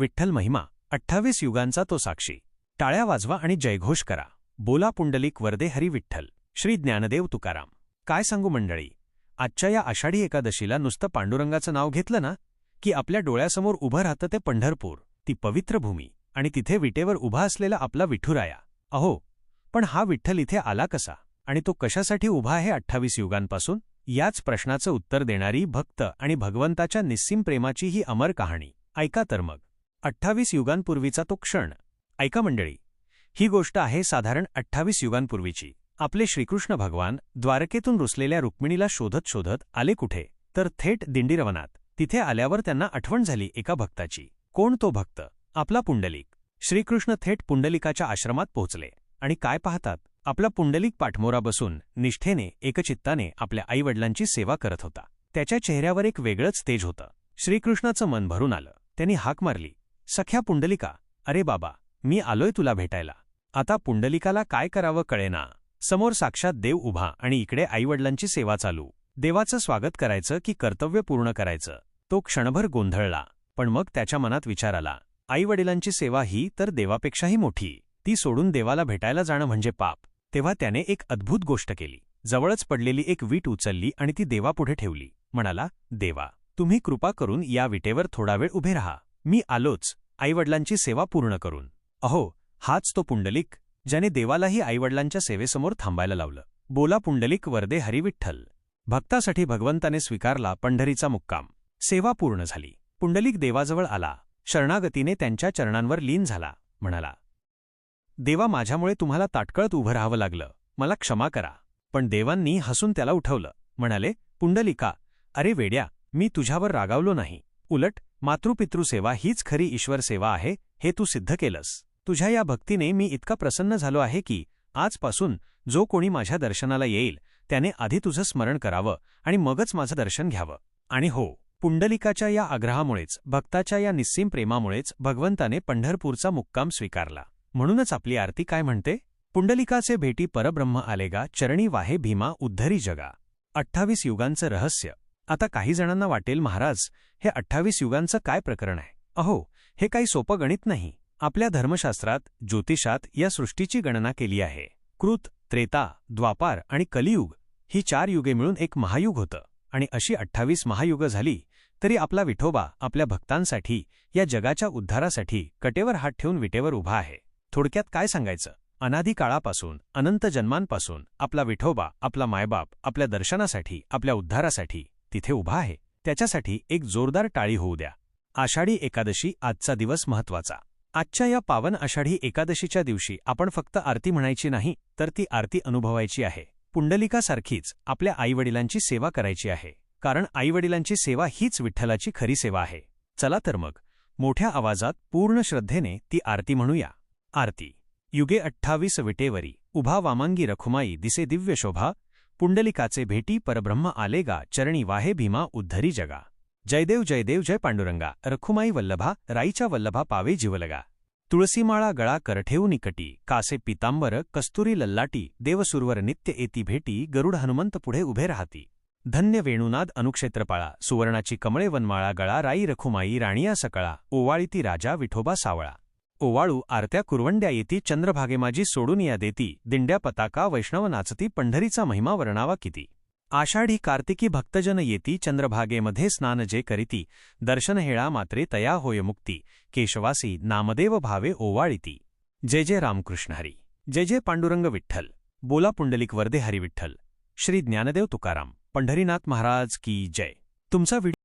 विठ्ठल महिमा अठ्ठावीस युगांचा तो साक्षी. टाळ्या वाजवा आणि जयघोष करा. बोला पुंडलिक वर्दे हरी विठ्ठल. श्री ज्ञानदेव तुकाराम. काय सांगू मंडळी? आजच्या या आषाढी एकादशीला नुसतं पांडुरंगाचं नाव घेतलं ना? की आपल्या डोळ्यासमोर उभं राहतं ते पंढरपूर ती पवित्र भूमी. आणि तिथे विटेवर उभा असलेला आपला विठुराया. अहो पण हा विठ्ठल इथे आला कसा? आणि तो कशासाठी उभा आहे अठ्ठावीस युगांपासून? याच प्रश्नाचं उत्तर देणारी भक्त आणि भगवंताच्या निस्सीम प्रेमाची ही अमर कहाणी. ऐका तर मग. अठ्ठावीस युगांपूर्वीचा तो क्षण. ऐका मंडळी ही गोष्ट आहे साधारण अठ्ठावीस युगांपूर्वीची. आपले श्रीकृष्ण भगवान द्वारकेतून रुसलेल्या रुक्मिणीला शोधत शोधत आले कुठे? तर थेट दिंडीरवनात. तिथे आल्यावर त्यांना आठवण झाली एका भक्ताची. कोण तो भक्त? आपला पुंडलिक. श्रीकृष्ण थेट पुंडलिकाच्या आश्रमात पोहोचले. आणि काय पाहतात? आपला पुंडलिक पाठमोरा बसून निष्ठेने एकचित्ताने आपल्या आईवडिलांची सेवा करत होता. त्याच्या चेहऱ्यावर एक वेगळंच तेज होतं. श्रीकृष्णाचं मन भरून आलं. त्यांनी हाक मारली. सख्या पुंडलिका अरे बाबा मी आलोय तुला भेटायला. आता पुंडलिकाला काय करावं कळेना. समोर साक्षात देव उभा आणि इकडे आईवडिलांची सेवा चालू. देवाचं स्वागत करायचं की कर्तव्य पूर्ण करायचं? तो क्षणभर गोंधळला पण मग त्याच्या मनात विचार आला. आईवडिलांची सेवा ही तर देवापेक्षाही मोठी. ती सोडून देवाला भेटायला जाणं म्हणजे पाप. तेव्हा त्याने एक अद्भुत गोष्ट केली. जवळच पडलेली एक वीट उचलली आणि ती देवापुढे ठेवली. म्हणाला देवा तुम्ही कृपा करून या विटेवर थोडा वेळ उभे राहा. मी आलोच. आईवडिलांची सेवा पूर्ण करून. अहो हाच तो पुंडलिक ज्याने देवालाही आईवडिलांच्या सेवेसमोर थांबायला लावलं. बोला पुंडलिक वर्दे हरिविठ्ठल. भक्तासाठी भगवंताने स्वीकारला पंढरीचा मुक्काम. सेवा पूर्ण झाली. पुंडलिक देवाजवळ आला. शरणागतीने त्यांच्या चरणांवर लीन झाला. म्हणाला देवा माझ्यामुळे तुम्हाला ताटकळत उभं राहावं लागलं. मला क्षमा करा. पण देवांनी हसून त्याला उठवलं. म्हणाले पुंडलिका अरे वेड्या मी तुझ्यावर रागावलो नाही. उलट मातृपितृसेवा हीच खरी ईश्वर सेवा आहे हे तू सिद्ध केलंस. तुझ्या या भक्तीने मी इतका प्रसन्न झालो आहे की आजपासून जो कोणी माझ्या दर्शनाला येईल त्याने आधी तुझं स्मरण करावं आणि मगच माझं दर्शन घ्यावं. आणि हो पुंडलिकाच्या या आग्रहामुळेच भक्ताच्या या निस्सीम प्रेमामुळेच भगवंताने पंढरपूरचा मुक्काम स्वीकारला. म्हणूनच आपली आरती काय म्हणते? पुंडलिकाचे भेटी परब्रह्म आलेगा चरणी वाहे भीमा उद्धरी जगा. अठ्ठावीस युगांचं रहस्य. आता काही जणांना वाटेल महाराज हे अठ्ठावीस युगांचं काय प्रकरण आहे? अहो हे काही सोपं गणित नाही. आपल्या धर्मशास्त्रात ज्योतिषात या सृष्टीची गणना केली आहे. कृत त्रेता द्वापार आणि कलियुग ही चार युगे मिळून एक महायुग होतं. आणि अशी अठ्ठावीस महायुगं झाली तरी आपला विठोबा आपल्या भक्तांसाठी या जगाच्या उद्धारासाठी कटेवर हात ठेवून विटेवर उभा आहे. थोडक्यात काय सांगायचं? अनादी काळापासून अनंत जन्मांपासून आपला विठोबा आपला मायबाप आपल्या दर्शनासाठी आपल्या उद्धारासाठी तिथे उभा आहे. त्याच्यासाठी एक जोरदार टाळी होऊ द्या. आषाढी एकादशी आजचा दिवस महत्त्वाचा आजच्या या पावन आषाढी एकादशीच्या दिवशी आपण फक्त आरती म्हणायची नाही तर ती आरती अनुभवायची आहे. पुंडलिकासारखीच आपल्या आईवडिलांची सेवा करायची आहे. कारण आईवडिलांची सेवा हीच विठ्ठलाची खरी सेवा आहे. चला तर मग मोठ्या आवाजात पूर्ण श्रद्धेने ती आरती म्हणूया. आरती. युगे अठ्ठावीस विटेवरी. उभा वामांगी रखुमाई दिसे दिव्य शोभा पुंडलिकाचे भेटी परब्रह्म आलेगा चरणी वाहे भीमा उद्धरी जगा. जयदेव जयदेव जय पांडुरंगा. रखुमाई वल्लभा राईच्या वल्लभा पावे जीवलगा. तुळसीमाळा गळा करठेऊ निकटी. कासे पितांबर कस्तुरी लल्लाटी. देवसुरवर नित्य एती भेटी गरुड हनुमंत पुढे उभे राहती. धन्य वेणुनाद अनुक्षेत्रपाळा. सुवर्णाची कमळे वनमाळा गळा राई रखुमाई राणिया सकळा. ओवाळीती राजा विठोबा सावळा. ओवाळू आरत्या कुरवंड्या येती चंद्रभागेमाजी सोडून या देती दिंड्या पताका वैष्णव नाचती पंढरीचा महिमा वर्णावा किती. आषाढी कार्तिकी भक्तजन येती चंद्रभागेमध्ये स्नान जे करीती दर्शन हेळा मात्रे तया होय मुक्ती केशवासी नामदेव भावे ओवाळीती. जय जय रामकृष्ण हरी. जय जय पांडुरंग विठ्ठल. बोला पुंडलिक वर्दे हरी विठ्ठल. श्री ज्ञानदेव तुकाराम. पंढरीनाथ महाराज की जय. तुमचा व्हिडिओ